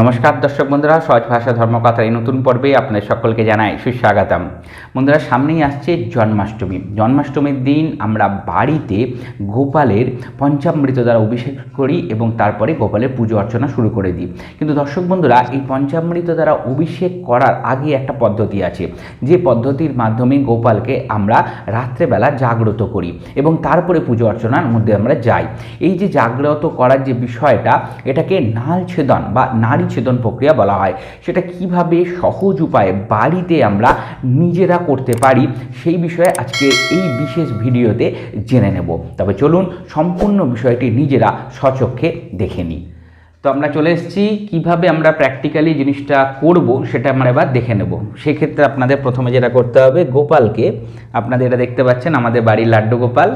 নমস্কার দর্শক বন্ধুরা, সহজ ভাষা ধর্মকথার এই নতুন পর্বে আপনাদের সকলকে জানাই সুস্বাগতম। বন্ধুরা, সামনেই আসছে জন্মাষ্টমী। জন্মাষ্টমীর দিন আমরা বাড়িতে গোপালের পঞ্চামৃত দ্বারা অভিষেক করি এবং তারপরে গোপালের পুজো অর্চনা শুরু করে দিই। কিন্তু দর্শক বন্ধুরা, এই পঞ্চামৃত দ্বারা অভিষেক করার আগে একটা পদ্ধতি আছে। যে পদ্ধতির মাধ্যমে গোপালকে আমরা রাত্রেবেলা জাগ্রত করি এবং তারপরে পুজো অর্চনার মধ্যে আমরা যাই। এই যে জাগ্রত করার যে বিষয়টা, এটাকে নাল ছেদন বা নারী ছেদন প্রক্রিয়া বলা হয়। সেটা কীভাবে সহজ উপায়ে বাড়িতে আমরা নিজেরা করতে পারি সেই বিষয়ে আজকে এই বিশেষ ভিডিওতে জেনে নেব। তবে চলুন সম্পূর্ণ বিষয়টি নিজেরা স্বচক্ষে দেখে নিই। তো আমরা চলে এসেছি, কীভাবে আমরা প্র্যাকটিক্যালি জিনিসটা করব সেটা আমরা এবার দেখে নেব। সেক্ষেত্রে আপনাদের প্রথমে যেটা করতে হবে, গোপালকে, আপনাদের এটা দেখতে পাচ্ছেন, আমাদের বাড়ির লাড্ডু গোপাল।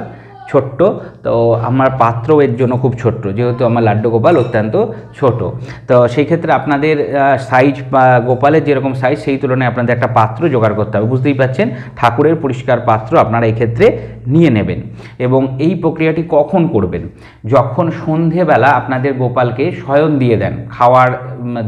ছোট্ট। তো আমার পাত্র এর জন্য খুব ছোট্ট, যেহেতু আমার লাড্ডু গোপাল অত্যন্ত ছোট। তো সেই ক্ষেত্রে আপনাদের সাইজ বা গোপালের যেরকম সাইজ সেই তুলনায় আপনাদের একটা পাত্র জোগাড় করতে হবে। বুঝতেই পাচ্ছেন ঠাকুরের পরিষ্কার পাত্র আপনারা এক্ষেত্রে ক্ষেত্রে নিয়ে নেবেন এবং এই প্রক্রিয়াটি কখন করবেন? যখন সন্ধেবেলা আপনাদের গোপালকে শয়ন দিয়ে দেন, খাওয়ার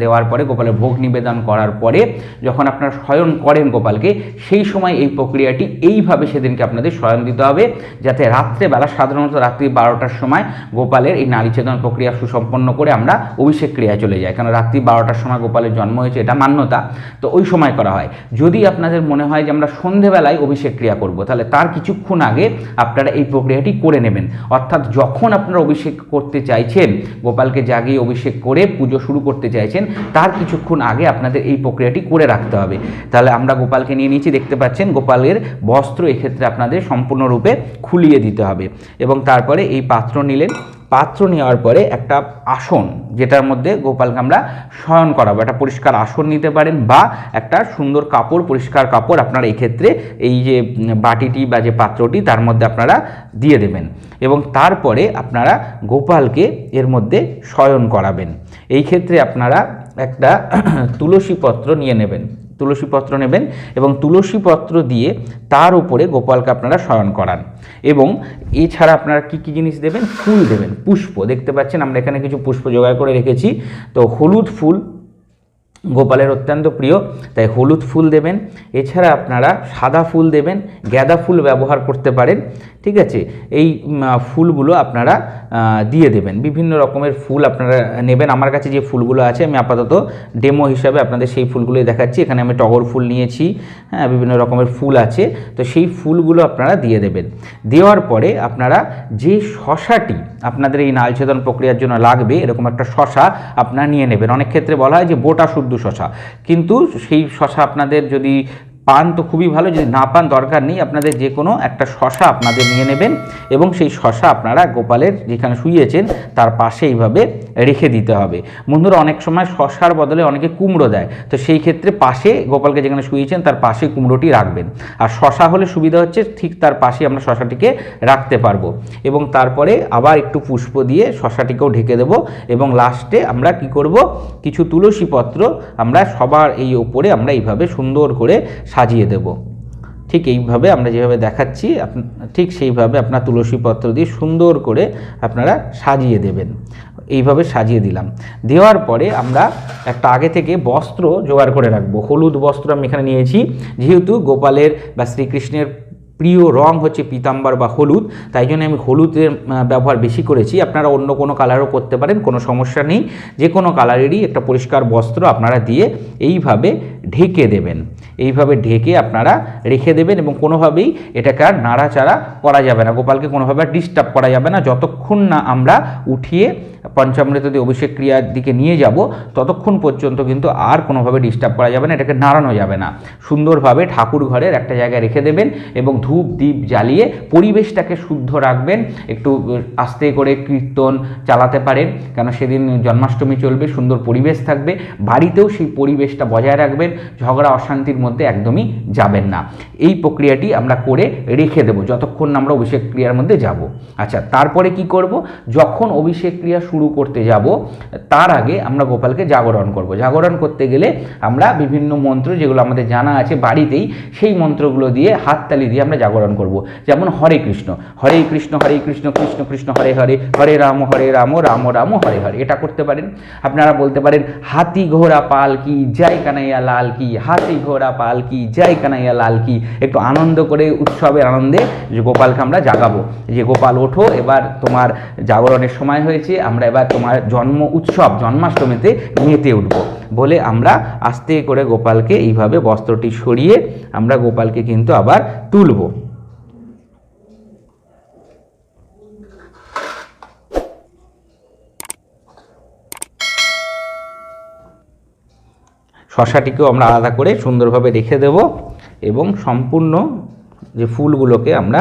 দেওয়ার পরে গোপালের ভোগ নিবেদন করার পরে যখন আপনারা শয়ন করেন গোপালকে, সেই সময় এই প্রক্রিয়াটি এইভাবে সেদিনকে আপনাদের শয়ন দিতে হবে, যাতে রাত্রেবেলা, সাধারণত রাত্রি বারোটার সময় গোপালের এই নারীছেদন প্রক্রিয়া সুসম্পন্ন করে আমরা অভিষেক ক্রিয়ায় চলে যাই। কারণ রাত্রি বারোটার সময় গোপালের জন্ম হয়েছে, এটা মান্যতা। তো ওই সময় করা হয়। যদি আপনাদের মনে হয় যে আমরা সন্ধেবেলায় অভিষেক ক্রিয়া করব, তাহলে তার কিছুক্ষণ আগে আপনারা এই প্রক্রিয়াটি করে নেবেন। অর্থাৎ যখন আপনারা অভিষেক করতে চাইছেন, গোপালকে জাগিয়ে অভিষেক করে পুজো শুরু করতে চাইছেন, তার কিছুক্ষণ আগে আপনাদের এই প্রক্রিয়াটি করে রাখতে হবে। তাহলে আমরা গোপালকে নিয়ে নিয়েছি, দেখতে পাচ্ছেন গোপালের বস্ত্র এক্ষেত্রে আপনাদের সম্পূর্ণরূপে খুলিয়ে দিতে হবে। এবং তারপরে এই পাত্র নিলেন পাত্র নেওয়ার পরে একটা আসন, যেটার মধ্যে গোপালকে আমরা শয়ন করাবো। একটা পরিষ্কার আসন নিতে পারেন বা একটা সুন্দর কাপড়, পরিষ্কার কাপড় আপনারা এই ক্ষেত্রে এই যে বাটিটি বা যে পাত্রটি, তার মধ্যে আপনারা দিয়ে দেবেন এবং তারপরে আপনারা গোপালকে এর মধ্যে শয়ন করাবেন। এই ক্ষেত্রে আপনারা একটা তুলসী পত্র নিয়ে নেবেন। তুলসী পত্র নেবেন এবং তুলসী পত্র দিয়ে তার উপরে গোপালকে আপনারা শয়ন করান। এবং এছাড়া আপনারা কী কী জিনিস দেবেন? ফুল দেবেন, পুষ্প। দেখতে পাচ্ছেন আমরা এখানে কিছু পুষ্প জোগাড় করে রেখেছি। তো হলুদ ফুল গোপালের অত্যন্ত প্রিয়, তাই হলুদ ফুল দেবেন। এছাড়া আপনারা সাদা ফুল দেবেন গাঁদা ফুল ব্যবহার করতে পারেন, ঠিক আছে? এই ফুলগুলো আপনারা দিয়ে দেবেন। বিভিন্ন রকমের ফুল আপনারা নেবেন। আমার কাছে যে ফুলগুলো আছে, আমি আপাতত ডেমো হিসাবে আপনাদের সেই ফুলগুলোই দেখাচ্ছি। এখানে আমি টগর ফুল নিয়েছি হ্যাঁ বিভিন্ন রকমের ফুল আছে। তো সেই ফুলগুলো আপনারা দিয়ে দেবেন। দেওয়ার পরে আপনারা যে শশাটি আপনাদের এই নালছেদন প্রক্রিয়ার জন্য লাগবে এরকম একটা শশা আপনারা নিয়ে নেবেন। অনেক ক্ষেত্রে বলা হয় যে বোটা শুদ্ধ শশা। কিন্তু সেই শশা আপনাদের যদি পান তো খুবই ভালো, যদি না পান দরকার নেই, আপনাদের যে কোনো একটা শশা আপনাদের নিয়ে নেবেন এবং সেই শশা আপনারা গোপালের যেখানে শুয়েছেন তার পাশে এইভাবে রেখে দিতে হবে। বন্ধুরা, অনেক সময় শশার বদলে অনেকে কুমড়ো দেয়, তো সেই ক্ষেত্রে পাশে গোপালকে যেখানে শুয়েছেন তার পাশে কুমড়োটি রাখবেন। আর শশা হলে সুবিধা হচ্ছে, ঠিক তার পাশে আমরা শশাটিকে রাখতে পারব। এবং তারপরে আবার একটু পুষ্প দিয়ে শশাটিকেও ঢেকে দেবো এবং লাস্টে আমরা কি করব, কিছু তুলসী পত্র আমরা সবার এই ওপরে আমরা এইভাবে সুন্দর করে সাজিয়ে দেব। ঠিক এইভাবে আমরা যেভাবে দেখাচ্ছি ঠিক সেইভাবে আপনার তুলসী পত্র দিয়ে সুন্দর করে আপনারা সাজিয়ে দেবেন। এইভাবে সাজিয়ে দিলাম। দেওয়ার পরে আমরা একটা আগে থেকে বস্ত্র জোগাড় করে রাখব। হলুদ বস্ত্র আমি এখানে নিয়েছি। যেহেতু গোপালের বা শ্রীকৃষ্ণের প্রিয় রং হচ্ছে পিতাম্বর বা হলুদ, তাই জন্য আমি হলুদের ব্যবহার বেশি করেছি। আপনারা অন্য কোনো কালারও করতে পারেন, কোনো সমস্যা নেই। যে কোনো কালারেরই একটা পরিষ্কার বস্ত্র আপনারা দিয়ে এইভাবে ঢেকে দেবেন। এইভাবে ঢেকে আপনারা রেখে দেবেন এবং কোনোভাবেই এটাকে আর নাড়াচাড়া করা যাবে না। গোপালকে কোনোভাবে ডিস্টার্ব করা যাবে না। যতক্ষণ না আমরা উঠিয়ে পঞ্চামৃত দিয়ে অভিষেক ক্রিয়ার দিকে নিয়ে যাব, ততক্ষণ পর্যন্ত কিন্তু আর কোনোভাবে ডিস্টার্ব করা যাবে না। এটাকে নাড়ানো যাবে না। সুন্দরভাবে ঠাকুর ঘরের একটা জায়গায় রেখে দেবেন এবং ধূপ দ্বীপ জ্বালিয়ে পরিবেশটাকে শুদ্ধ রাখবেন। একটু আস্তে করে কীর্তন চালাতে পারেন, কেন সেদিন জন্মাষ্টমী চলবে, সুন্দর পরিবেশ থাকবে। বাড়িতেও সেই পরিবেশটা বজায় রাখবেন। ঝগড়া, অশান্তির মধ্যে মধ্যে একদমই যাবেন না। এই প্রক্রিয়াটি আমরা করে রেখে দেবো, যতক্ষণ আমরা অভিষেক ক্রিয়ার মধ্যে যাব। আচ্ছা তারপরে কি করব? যখন অভিষেক ক্রিয়া শুরু করতে যাব, তার আগে আমরা গোপালকে জাগরণ করব। জাগরণ করতে গেলে আমরা বিভিন্ন মন্ত্র যেগুলো আমাদের জানা আছে বাড়িতেই, সেই মন্ত্রগুলো দিয়ে হাততালি দিয়ে আমরা জাগরণ করব। যেমন হরে কৃষ্ণ হরে কৃষ্ণ হরে কৃষ্ণ কৃষ্ণ কৃষ্ণ, হরে হরে হরে রাম হরে রাম রাম রাম, হরে হরে। এটা করতে পারেন। আপনারা বলতে পারেন, হাতি ঘোড়া পাল কি, জয় কানাইয়া লাল কি, হাতি ঘোড়া পাল কি জয় কানাইয়া লাল কি একটু আনন্দ করে উৎসবের আনন্দে যে গোপালকে আমরা জাগাবো। যে গোপাল ওঠো, এবার তোমার জাগরণের সময় হয়েছে, আমরা এবার তোমার জন্ম উৎসব, জন্মাষ্টমীতে মেতে উঠব। বলে আমরা আস্তে করে গোপালকে এইভাবে বস্ত্রটি সরিয়ে আমরা গোপালকে কিন্তু আবার তুলব। শশাটিকেও আমরা আলাদা করে সুন্দরভাবে রেখে দেব এবং সম্পূর্ণ যে ফুলগুলোকে আমরা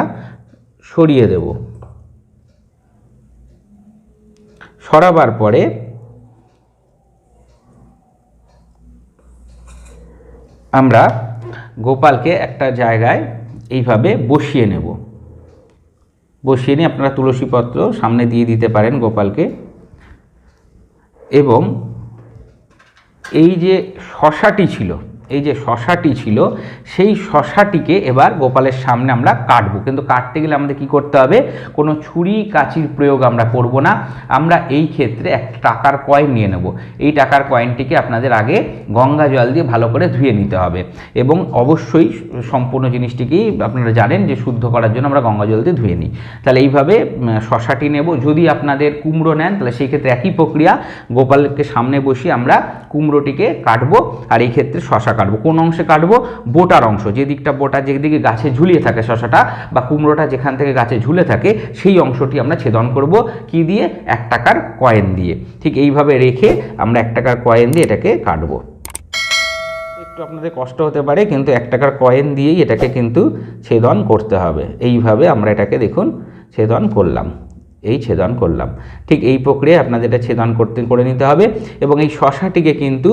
সরিয়ে দেব। সরাবার পরে আমরা গোপালকে একটা জায়গায় এইভাবে বসিয়ে নেব। বসিয়ে নিয়ে আপনারা তুলসীপত্র সামনে দিয়ে দিতে পারেন গোপালকে এবং এই যে শশাটি ছিল এই যে শশাটি ছিল, সেই শশাটিকে এবার গোপালের সামনে আমরা কাটবো। কিন্তু কাটতে গেলে আমাদের কি করতে হবে? কোনো ছুরি কাচির প্রয়োগ আমরা করব না। আমরা এই ক্ষেত্রে এক টাকার কয়েন নিয়ে নেব। এই টাকার কয়েনটিকে আপনাদের আগে গঙ্গা জল দিয়ে ভালো করে ধুয়ে নিতে হবে। এবং অবশ্যই সম্পূর্ণ জিনিসটিকেই আপনারা জানেন যে শুদ্ধ করার জন্য আমরা গঙ্গা জল দিয়ে ধুয়ে নিই। তাহলে এইভাবে শশাটি নেব। যদি আপনাদের কুমড়ো নেন, তাহলে সেই ক্ষেত্রে একই প্রক্রিয়া। গোপালকে সামনে বসিয়ে আমরা কুমড়োটিকে কাটবো। আর এই ক্ষেত্রে শশা কাটবো। কোন অংশে কাটবো? বোটার অংশ। যে দিকটা বোটা যেদিকে গাছে ঝুলিয়ে থাকে শশাটা বা কুমড়োটা যেখান থেকে গাছে ঝুলে থাকে, সেই অংশটি আমরা ছেদন করব। কি দিয়ে? এক টাকার কয়েন দিয়ে। ঠিক এইভাবে রেখে আমরা এক টাকার কয়েন দিয়ে এটাকে কাটবো। একটু আপনাদের কষ্ট হতে পারে, কিন্তু এক টাকার কয়েন দিয়েই এটাকে কিন্তু ছেদন করতে হবে। এইভাবে আমরা এটাকে দেখুন, ছেদন করলাম। এই ছেদন করলাম। ঠিক এই প্রক্রিয়ায় আপনাদের এটা ছেদন করতে, করে নিতে হবে এবং এই শশাটিকে কিন্তু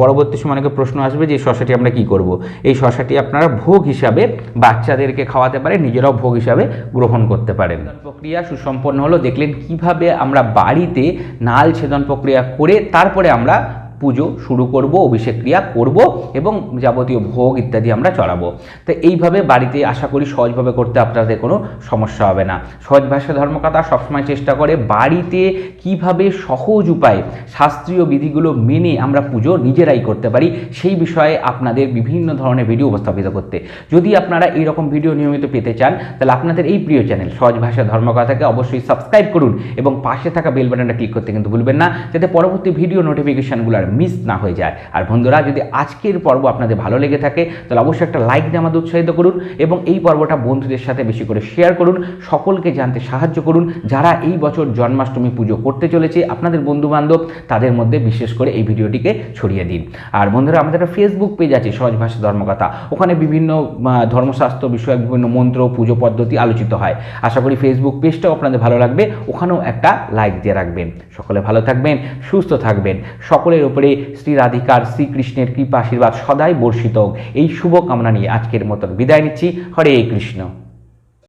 পরবর্তী সময় অনেকে প্রশ্ন আসবে যে শশাটি আমরা কি করব? এই শশাটি আপনারা ভোগ হিসাবে বাচ্চাদেরকে খাওয়াতে পারে নিজেরাও ভোগ হিসাবে গ্রহণ করতে পারেন। প্রক্রিয়া সুসম্পন্ন হলো, দেখলেন কীভাবে আমরা বাড়িতে নাল ছেদন প্রক্রিয়া করে তারপরে আমরা পুজো শুরু করব, অভিষেক ক্রিয়া করব এবং যাবতীয় ভোগ ইত্যাদি আমরা চড়াবো। তো এইভাবে বাড়িতে আশা করি সহজভাবে করতে আপনাদের কোনো সমস্যা হবে না। সহজ ভাষা ধর্মকথা সবসময় চেষ্টা করে বাড়িতে কীভাবে সহজ উপায়ে শাস্ত্রীয় বিধিগুলো মেনে আমরা পুজো নিজেরাই করতে পারি, সেই বিষয়ে আপনাদের বিভিন্ন ধরনের ভিডিও উপস্থাপিত করতে। যদি আপনারা এই রকম ভিডিও নিয়মিত পেতে চান, তাহলে আপনাদের এই প্রিয় চ্যানেল সহজ ভাষা ধর্মকথাকে অবশ্যই সাবস্ক্রাইব করুন এবং পাশে থাকা বেল বাটনটা ক্লিক করতে কিন্তু ভুলবেন না, যাতে পরবর্তী ভিডিও নোটিফিকেশানগুলো আর মিস না হয়ে যায়। আর বন্ধুরা, যদি আজকের পর্ব আপনাদের ভালো লেগে থাকে, তাহলে অবশ্যই একটা লাইক দিয়ে আমাদের উৎসাহিত করুন এবং এই পর্বটা বন্ধুদের সাথে বেশি করে শেয়ার করুন, সকলকে জানতে সাহায্য করুন। যারা এই বছর জন্মাষ্টমী পুজো করতে চলেছে, আপনাদের বন্ধু বান্ধব তাদের মধ্যে বিশেষ করে এই ভিডিওটিকে ছড়িয়ে দিন। আর বন্ধুরা, আমাদের একটা ফেসবুক পেজ আছে, সহজ ভাষা ধর্মকথা। ওখানে বিভিন্ন ধর্মশাস্ত্র বিষয়ক বিভিন্ন মন্ত্র, পুজো পদ্ধতি আলোচিত হয়। আশা করি ফেসবুক পেজটাও আপনাদের ভালো লাগবে। ওখানেও একটা লাইক দিয়ে রাখবেন। সকলে ভালো থাকবেন, সুস্থ থাকবেন। সকলের উপরে শ্রী রাধিকার শ্রীকৃষ্ণের কৃপা আশীর্বাদ সদাই বর্ষিত। এই শুভ কামনা নিয়ে আজকের মতন বিদায় নিচ্ছি হরে কৃষ্ণ